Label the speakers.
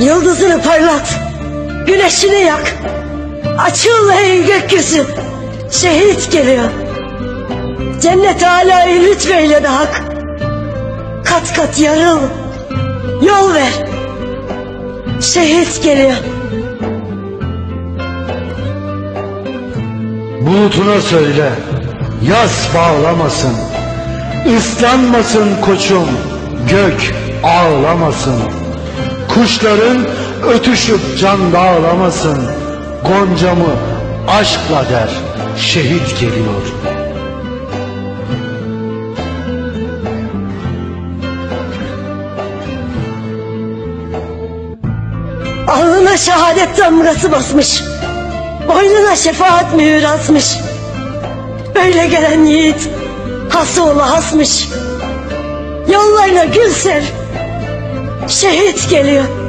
Speaker 1: Yıldızını parlat. Güneşini yak. Açıl ey gökyüzü. Şehit geliyor. Cennet alâyı lütfeyle de hak. Kat kat yarıl. Yol ver. Şehit geliyor.
Speaker 2: Bulutuna söyle, yaz bağlamasın. Islanmasın koçum, gök ağlamasın. Kuşların ötüşüp can dağlamasın. Goncamı aşkla der, şehit geliyor.
Speaker 1: Alnına şehadet damgası basmış. Boynuna şefaat mühür asmış. Böyle gelen yiğit hası ola hasmış. Yollarına gül sev. Şehit geliyor.